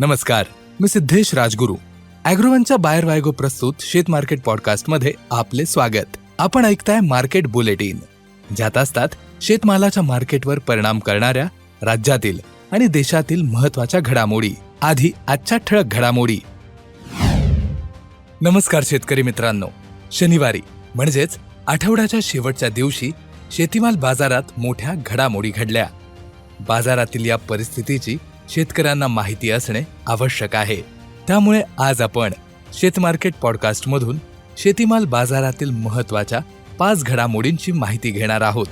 नमस्कार मी सिद्धेश राजगुरू. अॅग्रोवनच्या बाहेर वायगो प्रस्तुत शेत मार्केट पॉडकास्टमध्ये आपले स्वागत. आपण ऐकताय मार्केट बुलेटिन. ज्यात असतात शेतमालाच्या मार्केटवर परिणाम करणाऱ्या राज्यातील आणि देशातील महत्त्वाच्या घडामोडी. आधी आजच्या ठळक घडामोडी. नमस्कार शेतकरी मित्रांनो. शनिवारी म्हणजेच आठवड्याच्या शेवटच्या दिवशी शेतीमाल बाजारात मोठ्या घडामोडी घडल्या. बाजारातील या परिस्थितीची शेतकऱ्यांना माहिती असणे आवश्यक आहे. त्यामुळे आज आपण शेतमार्केट पॉडकास्टमधून शेतीमाल बाजारातील महत्त्वाच्या पाच घडामोडींची माहिती घेणार आहोत.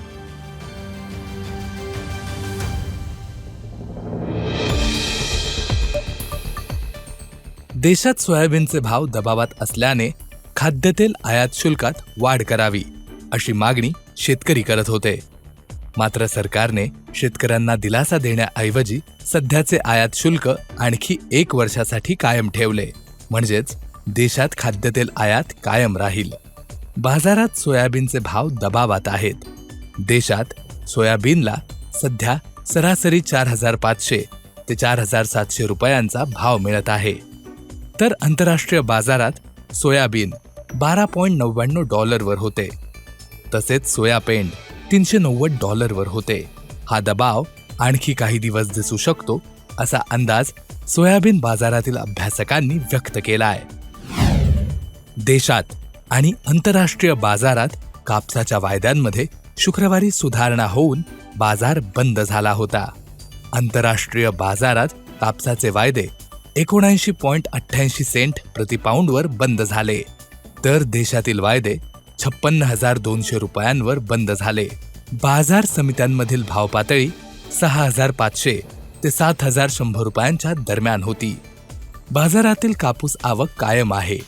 देशात सोयाबीनचे भाव दबावात असल्याने खाद्यतेल आयात शुल्कात वाढ करावी अशी मागणी शेतकरी करत होते. मात्र सरकारने शेतकऱ्यांना दिलासा देण्याऐवजी सध्याचे आयात शुल्क आणखी एक वर्षासाठी कायम ठेवले. म्हणजेच देशात खाद्यतेल आयात कायम राहील. बाजारात सोयाबीनचे भाव दबावात आहेत. देशात सोयाबीनला सध्या सरासरी चार हजार पाचशे ते चार हजार सातशे रुपयांचा भाव मिळत आहे. तर आंतरराष्ट्रीय बाजारात सोयाबीन बारा पॉईंट नव्याण्णव डॉलरवर होते. तसेच सोयापेंड तीनशे नव्वद डॉलरवर होते. हा दबाव आणखी काही दिवस दिसू शकतो असा अंदाज सोयाबीन बाजारातील अभ्यासकांनी व्यक्त केला आहे देशात आणि आंतरराष्ट्रीय बाजारात कापसाच्या वायद्यांमध्ये शुक्रवारी सुधारणा होऊन बाजार बंद झाला होता. आंतरराष्ट्रीय बाजारात कापसाचे वायदे एकोणऐंशी पॉईंट अठ्ठ्याऐंशी सेंट प्रतिपाऊंडवर बंद झाले. तर देशातील वायदे छप्पन्न हजार दोनशे रुपयांवर बंद झाले. बाजार समित्यांमधील भाव पातळी सहा हजार पाचशे ते सात हजार शंभर रुपयांच्या दरम्यान होती. बाजारातील कापूस आवक कायम आहे.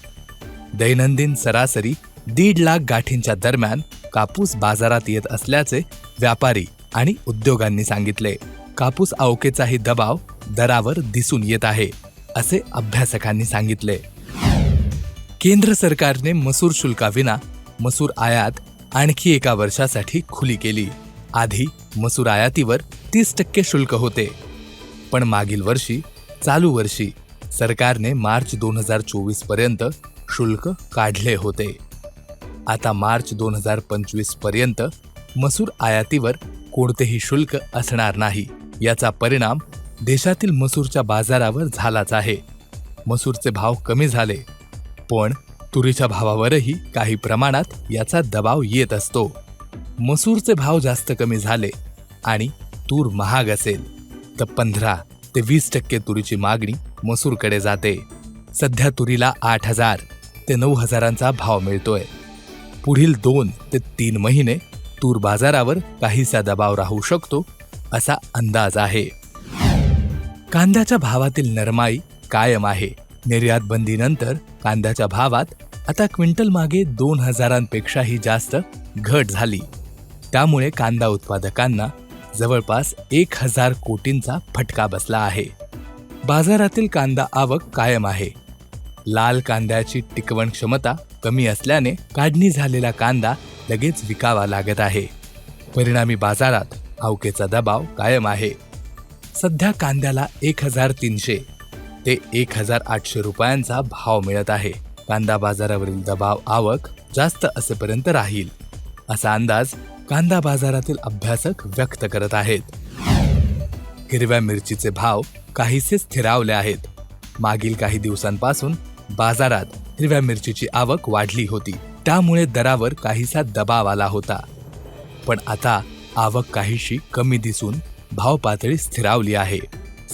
दैनंदिन सरासरी दीड लाख गाठींच्या दरम्यान कापूस बाजारात येत असल्याचे व्यापारी आणि उद्योगांनी सांगितले. कापूस आवकेचाही दबाव दरावर दिसून येत आहे असे अभ्यासकांनी सांगितले. केंद्र सरकारने मसूर शुल्काविना मसूर आयात आणखी एका वर्षासाठी खुली केली. आधी मसूर आयातीवर तीस टक्के शुल्क होते. पण मागील वर्षी चालू वर्षी सरकारने मार्च दोन हजार चोवीसपर्यंत शुल्क काढले होते. आता मार्च दोन हजार पंचवीसपर्यंत मसूर आयातीवर कोणतेही शुल्क असणार नाही. याचा परिणाम देशातील मसूरच्या बाजारावर झालाच आहे. मसूरचे भाव कमी झाले. पण तुरीच्या भावावरही काही प्रमाणात याचा दबाव येत असतो. मसूरचे भाव जास्त कमी झाले आणि तूर महाग असेल तर पंधरा ते वीस टक्के तुरीची मागणी मसूरकडे जाते. सध्या तुरीला आठ हजार ते नऊ हजारांचा भाव मिळतोय. पुढील दोन ते तीन महिने तूर बाजारावर काहीसा दबाव राहू शकतो असा अंदाज आहे. कांद्याच्या भावातील नरमाई कायम आहे. निर्यात बंदीनंतर कांद्याच्या भावात आता क्विंटल मागे दोन हजारांपेक्षाही जास्त घट झाली. त्यामुळे कांदा उत्पादकांना जवळपास एक हजार कोटींचा फटका बसला आहे. बाजारातील कांदा आवक कायम आहे. लाल कांद्याची टिकवण क्षमता कमी असल्याने काढणी झालेला कांदा लगेच विकावा लागत आहे. परिणामी बाजारात आवकेचा दबाव कायम आहे. सध्या कांद्याला एक हजार तीनशे ते एक हजार आठशे रुपयांचा भाव मिळत आहे. कांदा बाजारावरील दबाव आवक जास्त असेपर्यंत राहील. असा अंदाज कांदा बाजारातील अभ्यासक व्यक्त करत आहेत. हिरव्या मिरचीचे भाव काहीसे स्थिरावले आहेत. मागील काही दिवसांपासून बाजारात हिरव्या मिरचीची आवक वाढली होती. त्यामुळे दरावर काहीसा दबाव आला होता. पण आता आवक काहीशी कमी दिसून भाव पातळी स्थिरावली आहे.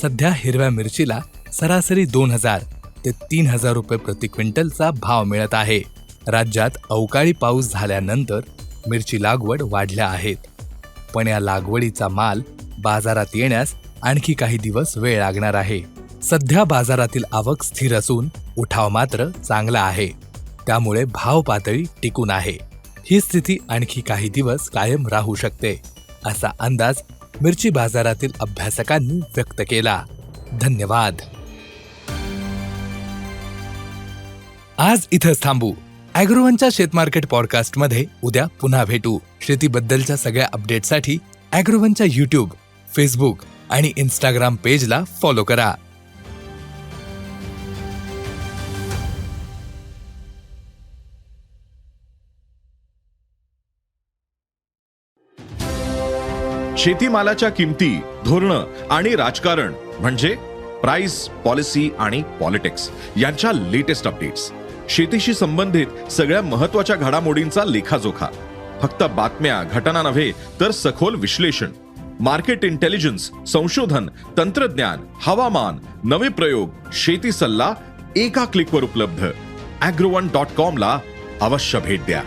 सध्या हिरव्या मिरचीला सरासरी दोन हजार ते तीन हजार रुपये प्रति क्विंटलचा भाव मिळत आहे. राज्यात अवकाळी पाऊस झाल्यानंतर मिरची लागवड वाढल्या आहेत. पण या लागवडीचा माल बाजारात येण्यास आणखी काही दिवस वेळ लागणार आहे. सध्या बाजारातील आवक स्थिर असून उठाव मात्र चांगला आहे. त्यामुळे भाव पातळी टिकून आहे. ही स्थिती आणखी काही दिवस कायम राहू शकते असा अंदाज मिरची बाजारातील अभ्यासकांनी व्यक्त केला. धन्यवाद. आज इथंच थांबू. अॅग्रोवनच्या शेतमार्केट पॉडकास्टमध्ये उद्या पुन्हा भेटू. शेतीबद्दलच्या सगळ्या अपडेटसाठी अॅग्रोवनच्या यूट्यूब फेसबुक आणि इन्स्टाग्राम पेजला फॉलो करा. शेतीमालाच्या किमती धोरणं आणि राजकारण म्हणजे प्राइस पॉलिसी आणि पॉलिटिक्स यांच्या लेटेस्ट अपडेट्स शेतीशी संबंधित सगळ्या महत्त्वाच्या घडामोडींचा लेखाजोखा. फक्त बातम्या घटना नव्हे तर सखोल विश्लेषण. मार्केट इंटेलिजन्स संशोधन तंत्रज्ञान हवामान नवे प्रयोग शेती सल्ला एका क्लिकवर उपलब्ध. अॅग्रोवन डॉट कॉमला अवश्य भेट द्या.